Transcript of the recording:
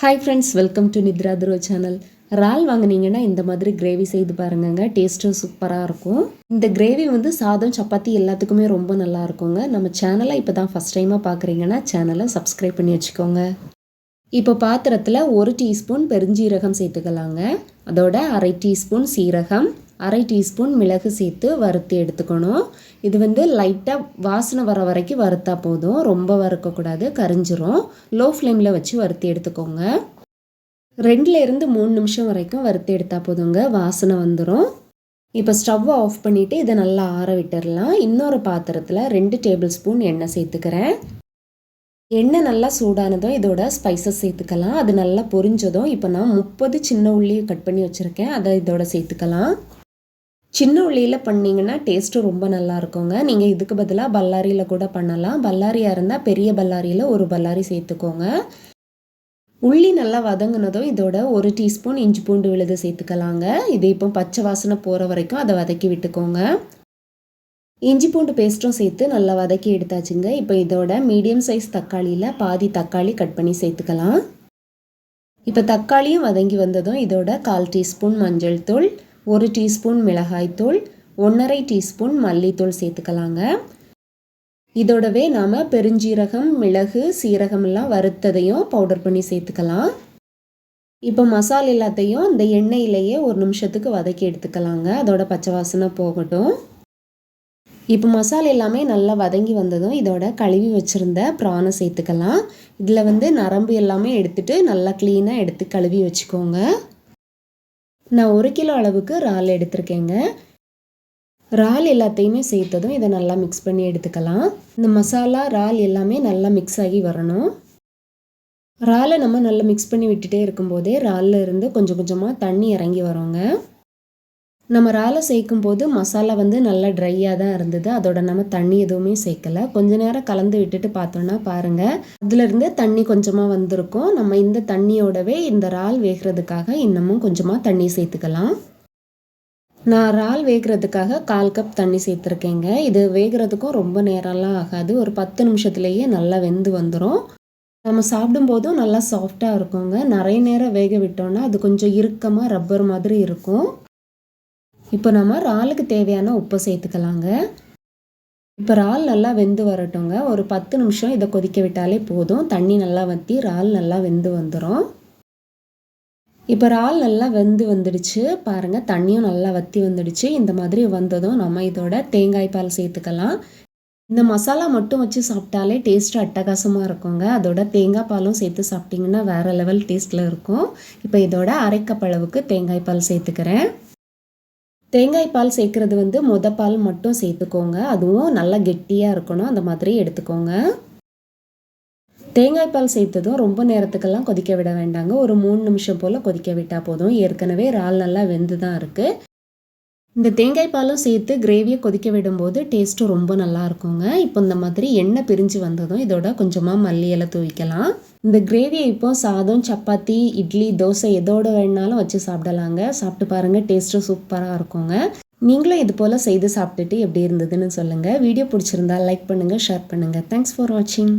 Hi friends welcome to Nithra துரோ channel இறால் வாங்கினீங்கன்னா இந்த மாதிரி கிரேவி செய்து பாருங்கங்க. டேஸ்ட்டும் சூப்பராக இருக்கும். இந்த கிரேவி வந்து சாதம் சப்பாத்தி எல்லாத்துக்குமே ரொம்ப நல்லா இருக்குங்க. நம்ம சேனலை இப்போ தான் ஃபஸ்ட் டைமாக பார்க்குறீங்கன்னா சேனலை சப்ஸ்கிரைப் பண்ணி வச்சுக்கோங்க. இப்போ பாத்திரத்தில் ஒரு டீஸ்பூன் பெருஞ்சீரகம் சேர்த்துக்கலாங்க. அதோட அரை டீஸ்பூன் சீரகம் அரை டீஸ்பூன் மிளகு சேர்த்து வறுத்து எடுத்துக்கணும். இது வந்து லைட்டாக வாசனை வர வரைக்கும் வறுத்தா போதும். ரொம்ப வறுக்கக்கூடாது கரிஞ்சிரும். லோ ஃப்ளேமில் வச்சு வறுத்து எடுத்துக்கோங்க. ரெண்டுலேருந்து மூணு நிமிஷம் வரைக்கும் வறுத்து எடுத்தால் போதுங்க வாசனை வந்துடும் இப்போ ஸ்டவ்வை ஆஃப் பண்ணிவிட்டு இதை நல்லா ஆற விட்டுடலாம் இன்னொரு பாத்திரத்தில் ரெண்டு டேபிள் ஸ்பூன் எண்ணெய் சேர்த்துக்கிறேன். எண்ணெய் நல்லா சூடானதும் இதோட ஸ்பைசஸ் சேர்த்துக்கலாம். அது நல்லா பொரிஞ்சதும் இப்போ நான் முப்பது சின்ன உள்ளி கட் பண்ணி வச்சுருக்கேன். அதை இதோட சேர்த்துக்கலாம். சின்ன உள்ளியில் பண்ணிங்கன்னா டேஸ்ட்டும் ரொம்ப நல்லா இருக்குங்க. நீங்கள் இதுக்கு பதிலாக பல்லாரியில் கூட பண்ணலாம். பல்லாரியாக இருந்தால் பெரிய பல்லாரியில் ஒரு பல்லாரி சேர்த்துக்கோங்க. உள்ளி நல்லா வதங்கினதும் இதோட ஒரு டீஸ்பூன் இஞ்சி பூண்டு விழுது சேர்த்துக்கலாங்க. இது இப்போ பச்சை வாசனை போகிற வரைக்கும் அதை வதக்கி விட்டுக்கோங்க. இஞ்சி பூண்டு பேஸ்ட்டும் சேர்த்து நல்லா வதக்கி எடுத்தாச்சுங்க. இப்போ இதோட மீடியம் சைஸ் தக்காளியில் பாதி தக்காளி கட் பண்ணி சேர்த்துக்கலாம். இப்போ தக்காளியும் வதங்கி வந்ததும் இதோட கால் டீஸ்பூன் மஞ்சள் தூள் ஒரு டீஸ்பூன் மிளகாய்த்தூள் ஒன்றரை டீஸ்பூன் மல்லித்தூள் சேர்த்துக்கலாங்க. இதோடவே நாம் பெருஞ்சீரகம் மிளகு சீரகம் எல்லாம் வறுத்ததையும் பவுடர் பண்ணி சேர்த்துக்கலாம். இப்போ மசால் எல்லாத்தையும் இந்த எண்ணெயிலேயே ஒரு நிமிஷத்துக்கு வதக்கி எடுத்துக்கலாங்க. அதோட பச்சை வாசனை போகட்டும். இப்போ மசாலா எல்லாமே நல்லா வதங்கி வந்ததும் இதோட கழுவி வச்சுருந்த ப்ரானை சேர்த்துக்கலாம். இதில் வந்து நரம்பு எல்லாமே எடுத்துகிட்டு நல்லா க்ளீனாக எடுத்து கழுவி வச்சுக்கோங்க. நான் ஒரு கிலோ அளவுக்கு இறால் எடுத்திருக்கேங்க. இறால் எல்லாத்தையுமே சேர்த்ததும் இதை நல்லா மிக்ஸ் பண்ணி எடுத்துக்கலாம். இந்த மசாலா இறால் எல்லாமே நல்லா மிக்ஸ் ஆகி வரணும். இறாலை நம்ம நல்லா மிக்ஸ் பண்ணி விட்டுட்டே இருக்கும்போதே இறாலில் இருந்து கொஞ்சம் கொஞ்சமாக தண்ணி இறங்கி வரோங்க. நம்ம ராலை சேர்க்கும் போது மசாலா வந்து நல்லா ட்ரையாக தான் இருந்தது. அதோட நம்ம தண்ணி எதுவுமே சேர்க்கலை. கொஞ்ச நேரம் கலந்து விட்டுட்டு பார்த்தோன்னா பாருங்கள் அதுலேருந்து தண்ணி கொஞ்சமாக வந்திருக்கும். நம்ம இந்த தண்ணியோடவே இந்த இறால் வேகிறதுக்காக இன்னமும் கொஞ்சமாக தண்ணி சேர்த்துக்கலாம். நான் இறால் வேகிறதுக்காக கால் கப் தண்ணி சேர்த்துருக்கேங்க. இது வேகிறதுக்கும் ரொம்ப நேரம்லாம் ஆகாது. ஒரு பத்து நிமிஷத்துலேயே நல்லா வெந்து வந்துடும் நம்ம சாப்பிடும்போதும் நல்லா சாஃப்டாக இருக்குங்க. நிறைய நேரம் வேக விட்டோன்னா அது கொஞ்சம் இறுக்கமாக ரப்பர் மாதிரி இருக்கும். இப்போ நம்ம இறாலுக்கு தேவையான உப்பை சேர்த்துக்கலாங்க. இப்போ இறால் நல்லா வெந்து வரட்டுங்க. ஒரு பத்து நிமிஷம் இதை கொதிக்க விட்டாலே போதும். தண்ணி நல்லா வற்றி இறால் நல்லா வெந்து வந்துடும் இப்போ இறால் நல்லா வெந்து வந்துடுச்சு. பாருங்கள் தண்ணியும் நல்லா வற்றி வந்துடுச்சு. இந்த மாதிரி வந்ததும் நம்ம இதோட தேங்காய் பால் சேர்த்துக்கலாம். இந்த மசாலா மட்டும் வச்சு சாப்பிட்டாலே டேஸ்ட்டு அட்டகாசமாக இருக்குங்க. அதோட தேங்காய் பாலும் சேர்த்து சாப்பிட்டிங்கன்னா வேறு லெவல் டேஸ்ட்டில் இருக்கும். இப்போ இதோட அரைக்கப்பளவுக்கு தேங்காய் பால் சேர்த்துக்கிறேன். தேங்காய் பால் சேர்க்குறது வந்து முத பால் மட்டும் சேர்த்துக்கோங்க. அதுவும் நல்லா கெட்டியாக இருக்கணும். அந்த மாதிரி எடுத்துக்கோங்க. தேங்காய் பால் சேர்த்ததும் ரொம்ப நேரத்துக்கெல்லாம் கொதிக்க விட வேண்டாங்க. ஒரு மூணு நிமிஷம் போல் கொதிக்க விட்டால் போதும். ஏற்கனவே இறால் நல்லா வெந்து தான் இருக்குது இந்த தேங்காய் பாலும் சேர்த்து கிரேவியை கொதிக்க விடும்போது டேஸ்ட்டும் ரொம்ப நல்லா இருக்குங்க. இப்போ இந்த மாதிரி எண்ணெய் பிரிஞ்சு வந்ததும் இதோட கொஞ்சமாக மல்லி இலை தூவிக்கலாம். இந்த கிரேவியை இப்போ சாதம் சப்பாத்தி இட்லி தோசை எதோட வேணாலும் வச்சு சாப்பிடலாங்க. சாப்பிட்டு பாருங்கள் டேஸ்ட்டும் சூப்பராக இருக்குங்க. நீங்களும் இது போல் செய்து சாப்பிட்டுட்டு எப்படி இருந்ததுன்னு சொல்லுங்கள் வீடியோ பிடிச்சிருந்தா லைக் பண்ணுங்கள் ஷேர் பண்ணுங்கள் தேங்க்ஸ் ஃபார் வாட்சிங்